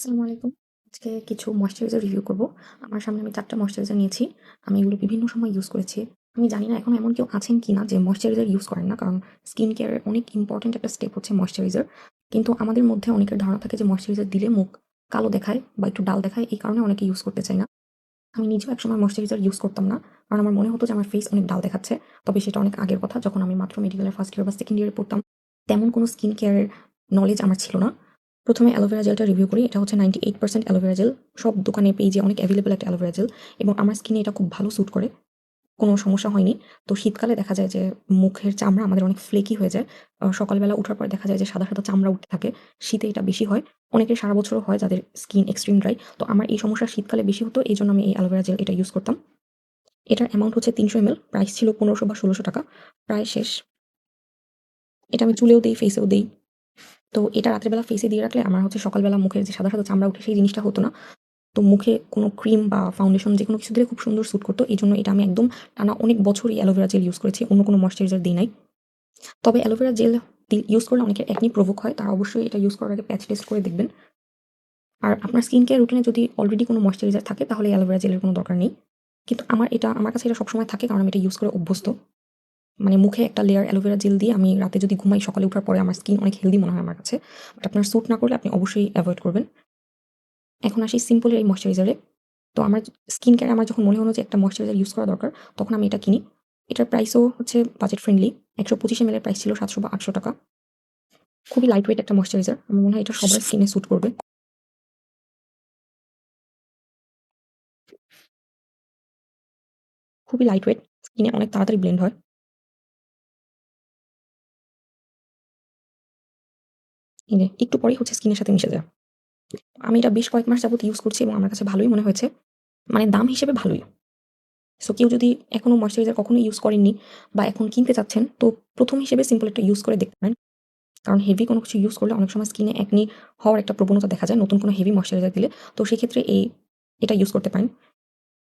আসসালামু আলাইকুম। আজকে কিছু ময়েশ্চারাইজার রিভিউ করব। আমার সামনে আমি ৪ টা ময়েশ্চারাইজার নিয়েছি। আমি এগুলো বিভিন্ন সময় ইউজ করেছি। আমি জানি না এখন এমন কেউ আছেন কিনা যে ময়েশ্চারাইজার ইউজ করেন না। কারণ স্কিন কেয়ারের অনেক ইম্পোর্টেন্ট একটা স্টেপ হচ্ছে ময়েশ্চারাইজার। কিন্তু আমাদের মধ্যে অনেকের ধারণা থাকে যে ময়েশ্চারাইজার দিলে মুখ কালো দেখায় বা একটু ডাল দেখায়। এই কারণে অনেকে ইউজ করতে চায় না। আমি নিজেও একসময় ময়েশ্চারাইজার ইউজ করতাম না। কারণ আমার মনে হতো যে আমার ফেস অনেক ডাল দেখাচ্ছে। তবে সেটা অনেক আগের কথা, যখন আমি মাত্র মেডিকেলের ফার্স্ট ইয়ার বা সেকেন্ড ইয়ারে পড়তাম। তেমন কোনো স্কিন কেয়ারের নলেজ আমার ছিল না। প্রথমে অ্যালোভেরা জেলটা রিভিউ করি। এটা হচ্ছে 98% অ্যালোভেরা জেল। সব দোকানে পেজে অনেক এভেইলেবল একটা অ্যালোভেরা জেল এবং আমার স্কিনে এটা খুব ভালো স্যুট করে। কোনো সমস্যা হয়নি। তো শীতকালে দেখা যায় যে মুখের চামড়া আমাদের অনেক ফ্লেকি হয়ে যায়। সকালবেলা উঠার পর দেখা যায় যে সাদা, সাদা চামড়া উঠতে থাকে। শীতে এটা বেশি হয়। অনেকের সারা বছরও হয় যাদের স্কিন এক্সট্রিম ড্রাই। তো আমার এই সমস্যা শীতকালে বেশি হতো। এই জন্য আমি এই অ্যালোভেরা জেল এটা ইউজ করতাম। এটার অ্যামাউন্ট হচ্ছে ৩০০ এমএল। প্রাইস ছিল পনেরোশো বা ষোলোশো টাকা। প্রায় শেষ। এটা আমি চুলেও দিই ফেসেও দেই। তো এটা রাতের বেলা ফেসে দিয়ে রাখলে আমার হচ্ছে সকালবেলা মুখের যে সাদা, সাদা চামড়া উঠে সেই জিনিসটা হতো না। তো মুখে কোনো ক্রিম বা ফাউন্ডেশন যেকোনো কিছু দিলে খুব সুন্দর স্যুট করতো। এই জন্য এটা আমি একদম টানা অনেক বছরই অ্যালোভেরা জেল ইউজ করেছি। অন্য কোনো ময়েশ্চারাইজার দেই নাই। তবে অ্যালোভেরা জেল ইউজ করলে অনেকের একনি প্রভোক হয়। তারা অবশ্যই এটা ইউজ করার আগে প্যাচ টেস্ট করে দেখবেন। আর আপনার স্কিন কেয়ার রুটিনে যদি অলরেডি কোনো ময়েশ্চারাইজার থাকে তাহলে অ্যালোভেরা জেলের কোনো দরকার নেই। কিন্তু আমার এটা আমার কাছে এটা সবসময় থাকে কারণ আমি এটা ইউজ করে অভ্যস্ত। মানে মুখে একটা লেয়ার অ্যালোভেরা জেল দিয়ে আমি রাতে যদি ঘুমাই, সকালে উঠার পরে আমার স্কিন অনেক হেলদি মনে হয় আমার কাছে। বাট আপনার স্যুট না করলে আপনি অবশ্যই অ্যাভয়েড করবেন। এখন আসি সিম্পল এর এই ময়েশ্চারাইজারে। তো আমার স্কিন কেয়ারে আমার যখন মনে হলো যে একটা ময়েশ্চারাইজার ইউজ করা দরকার, তখন আমি এটা কিনি। এটার প্রাইসও হচ্ছে বাজেট ফ্রেন্ডলি। ১২৫ এমএল এর প্রাইস ছিল ৭০০ বা ৮০০ টাকা। খুবই লাইট ওয়েট একটা ময়েশ্চারাইজার। আমার মনে হয় এটা সবার স্কিনে স্যুট করবে। খুবই লাইট ওয়েট। স্কিনে অনেক তাড়াতাড়ি ব্লেন্ড হয়। যে, একটু পরেই হচ্ছে স্কিনের সাথে মিশে যায়। আমি এটা বেশ কয়েক মাস যাবত ইউজ করছি এবং আমার কাছে ভালোই মনে হয়েছে। মানে দাম হিসেবে ভালোই। সো কেউ যদি এখনও ময়েশ্চারাইজার কখনো ইউজ করেননি বা এখন কিনতে চাচ্ছেন, তো প্রথম হিসেবে সিম্পল একটা ইউজ করে দেখতে পারেন। কারণ হেভি কোনো কিছু ইউজ করলে অনেক সময় স্কিনে একনি হওয়ার একটা প্রবণতা দেখা যায়, নতুন কোনো হেভি ময়েশ্চারাইজার দিলে। তো সেক্ষেত্রে এই, এটা ইউজ করতে পারেন।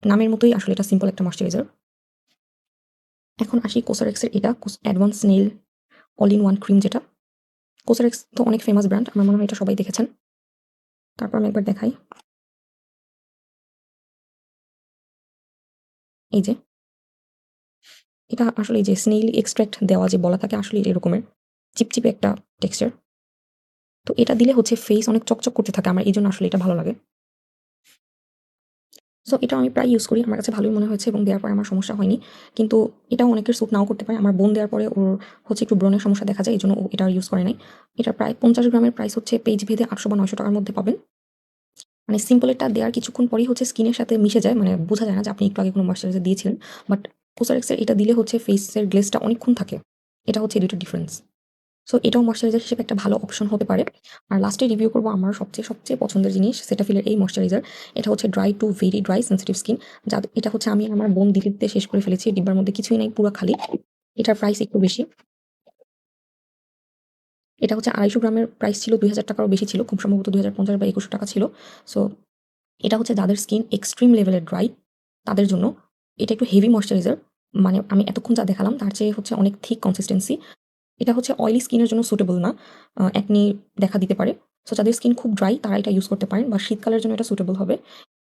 নামের মতোই আসলে এটা সিম্পল একটা ময়েশ্চারাইজার। এখন আসি কোসারেক্সের এটা advance nail all in one cream যেটা। Cosrx তো অনেক ফেমাস ব্র্যান্ড। আমার মনে হয় এটা সবাই দেখেছেন। তারপর আমি একবার দেখাই। এই যে। এটা আসলে যে স্নেইল এক্সট্র্যাক্ট দেওয়া যে বলা থাকে, আসলে এরকমের। চিপচিপে একটা টেক্সচার। তো এটা দিলে হচ্ছে ফেস অনেক চকচক করতে থাকে। আমার এই জন্য আসলে এটা ভালো লাগে। সো এটা আমি প্রায় ইউজ করি। আমার কাছে ভালোই মনে হয়েছে এবং দেওয়ার পরে আমার সমস্যা হয়নি। কিন্তু এটাও অনেকের স্যুট নাও করতে পারে। আমার বোন দেওয়ার পরে ওর হচ্ছে একটু ব্রণের সমস্যা দেখা যায়। এই জন্য ও এটা ইউজ করে নাই। এটা প্রায় ৫০ গ্রামের প্রাইস হচ্ছে পেজ ভেদে ৮০০ বা ৯০০ টাকার মধ্যে পাবেন। মানে সিম্পল এটা দেওয়ার কিছুক্ষণ পরেই হচ্ছে স্কিনের সাথে মিশে যায়। মানে বোঝা যায় না যে আপনি একটু আগে কোনো ময়েশ্চারাইজার দিয়েছিলেন। বাট এর এটা দিলে হচ্ছে ফেসের গ্লেসটা অনেকক্ষণ থাকে। এটা হচ্ছে ২ টা ডিফারেন্স। সো এটাও ময়েশ্চারাইজার হিসেবে একটা ভালো অপশন হতে পারে। আর লাস্টে রিভিউ করব আমার সবচেয়ে, সবচেয়ে পছন্দের জিনিস Cetaphil এর এই ময়েশ্চারাইজার। এটা হচ্ছে dry to very dry sensitive skin. যাদ এটা হচ্ছে আমি আমার বোন দিল্লিতে শেষ করে ফেলেছি। ডিব্বার মধ্যে কিছুই নাই পুরো খালি। এটার প্রাইস একটু বেশি। এটা হচ্ছে ২৫০ গ্রামের প্রাইস ছিল ৳২০০০ টাকারও বেশি ছিল। খুব সম্ভবত ৳২০৫০ বা ৳২১০০ টাকা ছিল। সো এটা হচ্ছে যাদের স্কিন এক্সট্রিম লেভেলের ড্রাই তাদের জন্য। এটা একটু হেভি ময়েশ্চারাইজার। মানে আমি এতক্ষণ যা দেখালাম তার চেয়ে হচ্ছে অনেক থিক কনসিস্টেন্সি। এটা হচ্ছে অয়েলি স্কিনের জন্য সুটেবল না। একনি দেখা দিতে পারে। সো যাদের স্কিন খুব ড্রাই তারা এটা ইউজ করতে পারেন বা শীতকালের জন্য এটা সুটেবল হবে।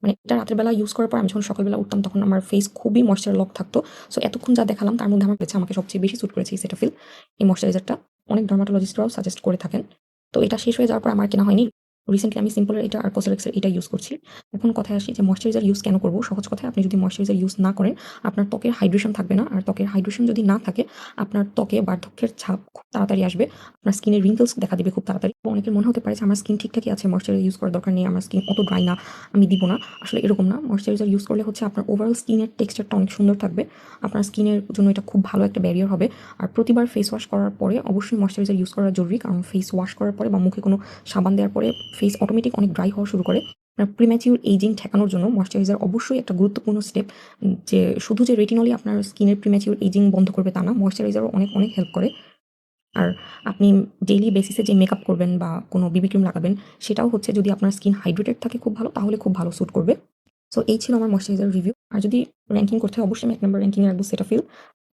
মানে এটা রাতের বেলা ইউজ করার পর আমি যখন সকালবেলা উঠতাম, তখন আমার ফেস খুবই ময়শ্চার লক থাকতো। সো এতক্ষণ যা দেখালাম, তার মধ্যে আমার কাছে আমাকে সবচেয়ে বেশি স্যুট করেছে সেটা ফিল এই ময়শ্চারাইজারটা অনেক ডার্মাটোলজিস্টরাও সাজেস্ট করে থাকেন। তো, এটা শেষ হয়ে যাওয়ার পর আমার কেনা হয়নি। রিসেন্টলি আমি সিম্পল এটা আর এর এটা ইউজ করছি। এখন কথায় আসি যে ময়েশ্চারাইজার ইউজ কেন করব সহজ কথায় আপনি যদি ময়েশ্চারাইজার ইউজ না করেন, আপনার ত্বকের হাইড্রেশন থাকবে না। আর ত্বকের হাইড্রেশন যদি না থাকে, আপনার ত্বকে বার্ধক্যের ছাপ খুব তাড়াতাড়ি আসবে। আপনার স্কিনের রিঙ্কলস দেখা দেবে খুব তাড়াতাড়ি। অনেকের মনে হতে পারে যে আমার স্কিন ঠিকঠাকই আছে ময়েশ্চারাইজার ইউজ করার দরকার নেই। আমার স্কিন অত ড্রাই না। আমি দিব না। আসলে এরকম না। ময়েশ্চারাইজার ইউজ করলে হচ্ছে আপনার ওভারঅল স্কিনের টেক্সচারটা অনেক সুন্দর থাকবে। আপনার স্কিনের জন্য এটা খুব ভালো একটা ব্যারিয়ার হবে। আর প্রতিবার ফেস ওয়াশ করার পরে অবশ্যই ময়েশ্চারাইজার ইউজ করা জরুরি। কারণ ফেস ওয়াশ করার পরে বা মুখে কোনো সাবান দেওয়ার পরে ফেস অটোমেটিক অনেক ড্রাই হওয়া শুরু করে। আপনার প্রিম্যাচিউর এইজিং ঠেকানোর জন্য ময়েশ্চারাইজার অবশ্যই একটা গুরুত্বপূর্ণ স্টেপ। যে শুধু যে রেটিনলই আপনার স্কিনের প্রিম্যাচিউর এইজিং বন্ধ করবে তা না। ময়েশ্চারাইজারও অনেক, অনেক হেল্প করে। আর আপনি ডেইলি বেসিসে যে মেকআপ করবেন বা কোনো বিবি ক্রিম লাগাবেন সেটাও হচ্ছে যদি আপনার স্কিন হাইড্রেটেড থাকে খুব ভালো তাহলে খুব ভালো স্যুট করবে। সো এই ছিল আমার ময়েশ্চারাইজার রিভিউ। আর যদি র্যাঙ্কিং করতে হয় অবশ্যই আমি ১ নাম্বার র‍্যাংকিং এ রাখব Cetaphil।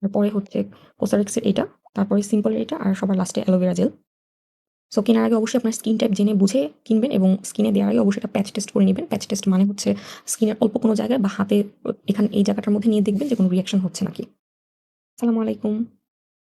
তারপরে হচ্ছে এর এটা, তারপরে সিম্পলের এটা আর সবার লাস্টে অ্যালোভেরা জেল। সো কেনার আগে অবশ্যই আপনার স্কিন টাইপ জেনে বুঝে কিনবেন এবং স্কিনে দেওয়ার আগে অবশ্যই একটা প্যাচ টেস্ট করে নেবেন। প্যাচ টেস্ট মানে হচ্ছে স্কিনের অল্প কোনো জায়গায় বা হাতে এখানে এই জায়গাটার মধ্যে নিয়ে দেখবেন যে কোনো রিয়াকশন হচ্ছে নাকি। সালামু আলাইকুম।